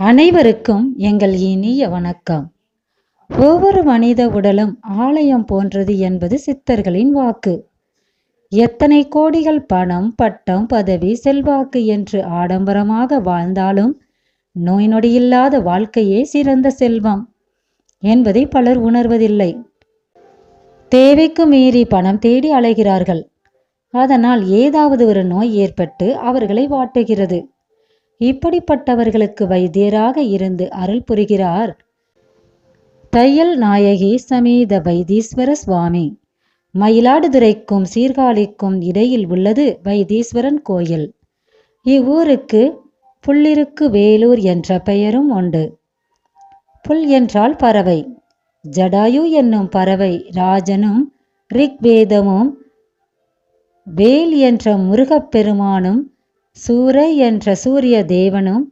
அனைவருக்கும் எங்கள் இனிய வணக்கம். ஒவ்வொரு மனித உடலும் ஆலயம் போன்றது என்பது சித்தர்களின் வாக்கு. எத்தனை கோடிகள் பணம் பட்டம் பதவி செல்வாக்கு என்று ஆடம்பரமாக வாழ்ந்தாலும் நோய் நொடியில்லாத வாழ்க்கையே சிறந்த செல்வம் என்பதை பலர் உணர்வதில்லை. தேவைக்கு மீறி பணம் தேடி அலைகிறார்கள். அதனால் ஏதாவது ஒரு நோய் ஏற்பட்டு அவர்களை வாட்டுகிறது. இப்படிப்பட்டவர்களுக்கு வைத்தியராக இருந்து அருள் புரிகிறார். தையல் நாயகி சமேத வைத்தீஸ்வர சுவாமி. மயிலாடுதுறைக்கும் சீர்காழிக்கும் இடையில் உள்ளது வைத்தீஸ்வரன் கோயில். இவ்வூருக்கு புள்ளிருக்கு வேலூர் என்ற பெயரும் உண்டு. புல் என்றால் பறவை. ஜடாயு என்னும் பறவை ராஜனும் ரிக்வேதமும் வேல் என்ற முருகப்பெருமானும் சூரை என்ற சூரிய தேவனும்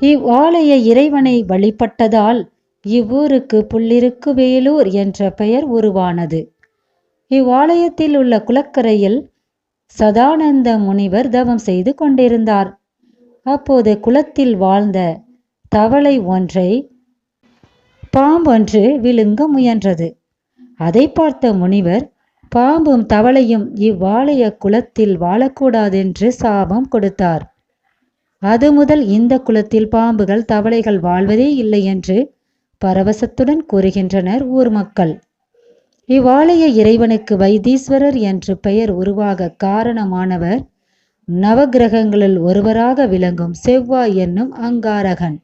இவ்வாலய இறைவனை வழிபட்டதால் இவ்வூருக்கு புள்ளிருக்கு வேலூர் என்ற பெயர் உருவானது. இவ்வாலயத்தில் உள்ள குளக்கரையில் சதானந்த முனிவர் தவம் செய்து கொண்டிருந்தார். அப்போது குளத்தில் வாழ்ந்த தவளை ஒன்றை பாம்பொன்று விழுங்க முயன்றது. அதை பார்த்த முனிவர் பாம்பும் தவளையும் இவ்வாலய குலத்தில் வாழக்கூடாதென்று சாபம் கொடுத்தார். அது முதல் இந்த குலத்தில் பாம்புகள் தவளைகள் வாழ்வதே இல்லை என்று பரவசத்துடன் கூறுகின்றனர் ஊர் மக்கள். இவ்வாலய இறைவனுக்கு வைத்தீஸ்வரர் என்று பெயர் உருவாக காரணமானவர் நவகிரகங்களில் ஒருவராக விளங்கும் செவ்வாய் என்னும் அங்காரகன்.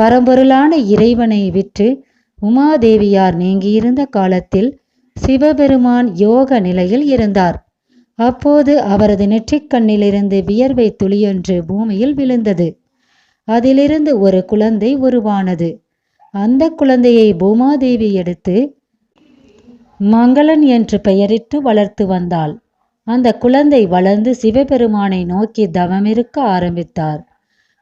பரம்பொருளான இறைவனை விற்று உமாதேவியார் நீங்கியிருந்த காலத்தில் சிவபெருமான் யோக நிலையில் இருந்தார். அப்போது அவரது நெற்றிக்கண்ணிலிருந்து வியர்வை துளியொன்று பூமியில் விழுந்தது. அதிலிருந்து ஒரு குழந்தை உருவானது. அந்த குழந்தையை பூமாதேவி எடுத்து மங்களன் என்று பெயரிட்டு வளர்த்து வந்தாள். அந்த குழந்தை வளர்ந்து சிவபெருமானை நோக்கி தவமிருக்க ஆரம்பித்தார்.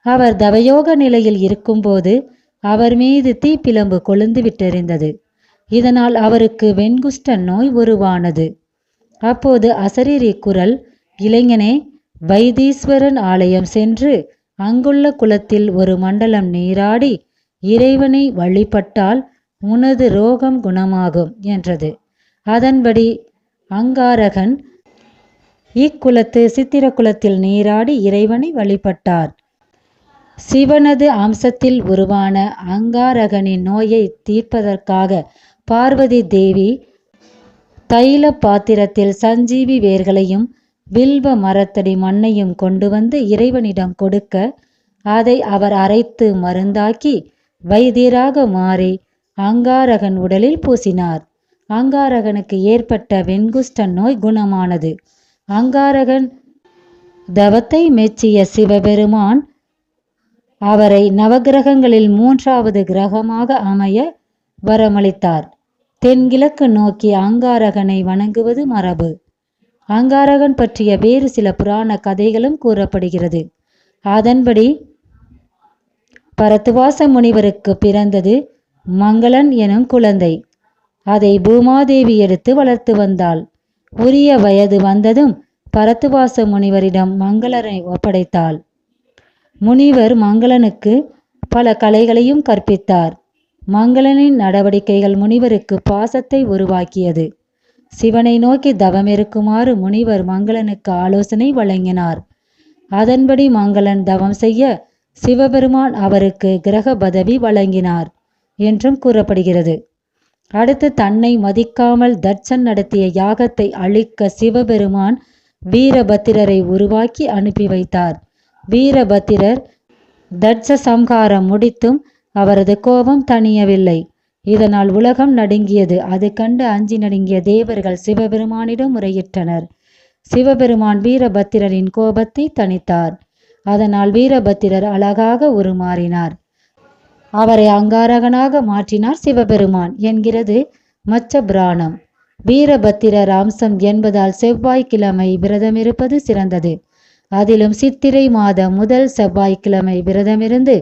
அவர் தவயோக நிலையில் இருக்கும்போது அவர் மீது தீப்பிளம்பு கொழுந்து விட்டெறிந்தது. இதனால் அவருக்கு வெண்குஷ்ட நோய் உருவானது. அப்போது அசரீரி குரல் இளைஞனே வைத்தீஸ்வரன் ஆலயம் சென்று அங்குள்ள குளத்தில் ஒரு மண்டலம் நீராடி இறைவனை வழிபட்டால் உனது ரோகம் குணமாகும் என்றது. அதன்படி அங்காரகன் இக்குலத்து சித்திரகுலத்தில் நீராடி இறைவனை வழிபட்டார். சிவனது அம்சத்தில் உருவான அங்காரகனின் நோயை தீர்ப்பதற்காக பார்வதி தேவி தைல பாத்திரத்தில் சஞ்சீவி வேர்களையும் வில்வ மரத்தடி மண்ணையும் கொண்டு வந்து இறைவனிடம் கொடுக்க அதை அவர் அரைத்து மருந்தாக்கி வைத்தியராக மாறி அங்காரகன் உடலில் பூசினார். அங்காரகனுக்கு ஏற்பட்ட வெண்குஷ்ட நோய் குணமானது. அங்காரகன் தவத்தை மெச்சிய சிவபெருமான் அவரை நவகிரகங்களில் மூன்றாவது கிரகமாக அமைய வரமளித்தார். தென்கிழக்கு நோக்கி அங்காரகனை வணங்குவது மரபு. அங்காரகன் பற்றிய வேறு சில புராண கதைகளும் கூறப்படுகிறது. அதன்படி பரத்துவாச முனிவருக்கு பிறந்தது மங்களன் எனும் குழந்தை. அதை பூமாதேவி எடுத்து வளர்த்து வந்தாள். உரிய வயது வந்ததும் பரத்துவாச முனிவரிடம் மங்களரை ஒப்படைத்தாள். முனிவர் மங்களனுக்கு பல கலைகளையும் கற்பித்தார். மங்களனின் நடவடிக்கைகள் முனிவருக்கு பாசத்தை உருவாக்கியது. சிவனை நோக்கி தவமிருக்குமாறு முனிவர் மங்களனுக்கு ஆலோசனை வழங்கினார். அதன்படி மங்களன் தவம் செய்ய சிவபெருமான் அவருக்கு கிரக பதவி வழங்கினார் என்றும் கூறப்படுகிறது. அடுத்து தன்னை மதிக்காமல் தட்சன் நடத்திய யாகத்தை அழிக்க சிவபெருமான் வீரபத்திரரை உருவாக்கி அனுப்பி வைத்தார். வீரபத்திரர் தட்ச சம்ஹாரம் முடித்தும் அவரது கோபம் தணியவில்லை. இதனால் உலகம் நடுங்கியது. அது கண்டு அஞ்சி நடுங்கிய தேவர்கள் சிவபெருமானிடம் முறையிட்டனர். சிவபெருமான் வீரபத்திரரின் கோபத்தை தணித்தார். அதனால் வீரபத்திரர் அழகாக உருமாறினார். அவரை அங்காரகனாக மாற்றினார் சிவபெருமான் என்கிறது மச்ச பிராணம் வீரபத்திரர் அம்சம் என்பதால் செவ்வாய்க்கிழமை விரதமிருப்பது சிறந்தது. அதிலும் சித்திரை மாதம் முதல் செவ்வாய்க்கிழமை விரதமிருந்து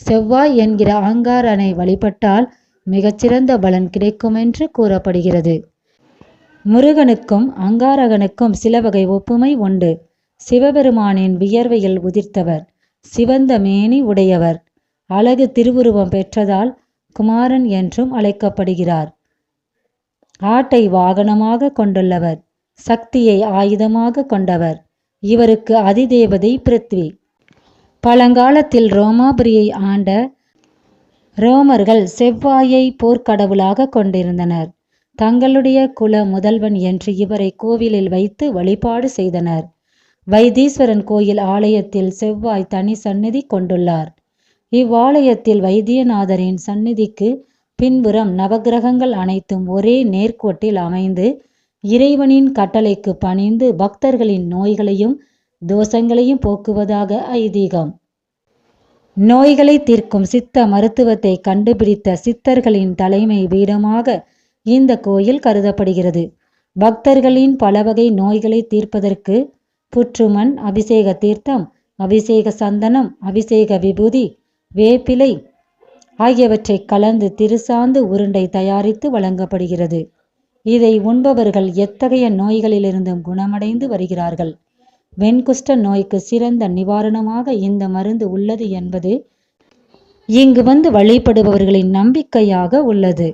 செவ்வாய் என்கிற அங்காரனை வழிபட்டால் மிகச்சிறந்த பலன் கிடைக்கும் என்று கூறப்படுகிறது. முருகனுக்கும் அங்காரகனுக்கும் சில வகை ஒப்புமை உண்டு. சிவபெருமானின் வியர்வையில் உதிர்த்தவர் சிவந்த மேனி உடையவர் அழகு திருவுருவம் பெற்றதால் குமாரன் என்றும் அழைக்கப்படுகிறார். ஆட்டை வாகனமாக கொண்டுள்ளவர் சக்தியை ஆயுதமாக கொண்டவர் இவருக்கு அதிதேவதை பிருத்வி. பழங்காலத்தில் ரோமாபுரியை ஆண்ட ரோமர்கள் செவ்வாயை போர்க்கடவுளாக கொண்டிருந்தனர். தங்களுடைய குல முதல்வன் என்று இவரை கோவிலில் வைத்து வழிபாடு செய்தனர். வைத்தீஸ்வரன் கோயில் ஆலயத்தில் செவ்வாய் தனி சந்நிதி கொண்டுள்ளார். இவ்வாலயத்தில் வைத்தியநாதரின் சந்நிதிக்கு பின்புறம் நவக்கிரகங்கள் அனைத்தும் ஒரே நேர்கோட்டில் அமைந்து இறைவனின் கட்டளைக்கு பணிந்து பக்தர்களின் நோய்களையும் தோஷங்களையும் போக்குவதாக ஐதீகம். நோய்களை தீர்க்கும் சித்த மருத்துவத்தை கண்டுபிடித்த சித்தர்களின் தலைமை பீடமாக இந்த கோயில் கருதப்படுகிறது. பக்தர்களின் பல வகை நோய்களை தீர்ப்பதற்கு புற்றுமண் அபிஷேக தீர்த்தம் அபிஷேக சந்தனம் அபிஷேக விபூதி வேப்பிலை ஆகியவற்றை கலந்து திருசாந்து உருண்டை தயாரித்து வழங்கப்படுகிறது. இதை உண்பவர்கள் எத்தகைய நோய்களிலிருந்தும் குணமடைந்து வருகிறார்கள்? வெண்குஷ்ட நோய்க்கு சிறந்த நிவாரணமாக இந்த மருந்து உள்ளது என்பது இங்கு வந்து வழிபடுபவர்களின் நம்பிக்கையாக உள்ளது.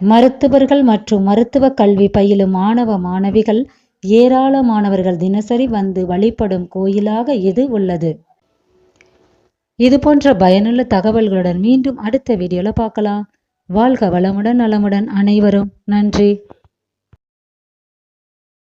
மருத்துவர்கள் மற்றும் மருத்துவ கல்வி பயிலும் மாணவ மாணவிகள் ஏராளமானவர்கள் தினசரி வந்து வழிபடும் கோயிலாக இது உள்ளது. இது போன்ற பயனுள்ள தகவல்களுடன் மீண்டும் அடுத்த வீடியோல பார்க்கலாம். வாழ்க வளமுடன் நலமுடன் அனைவரும். நன்றி.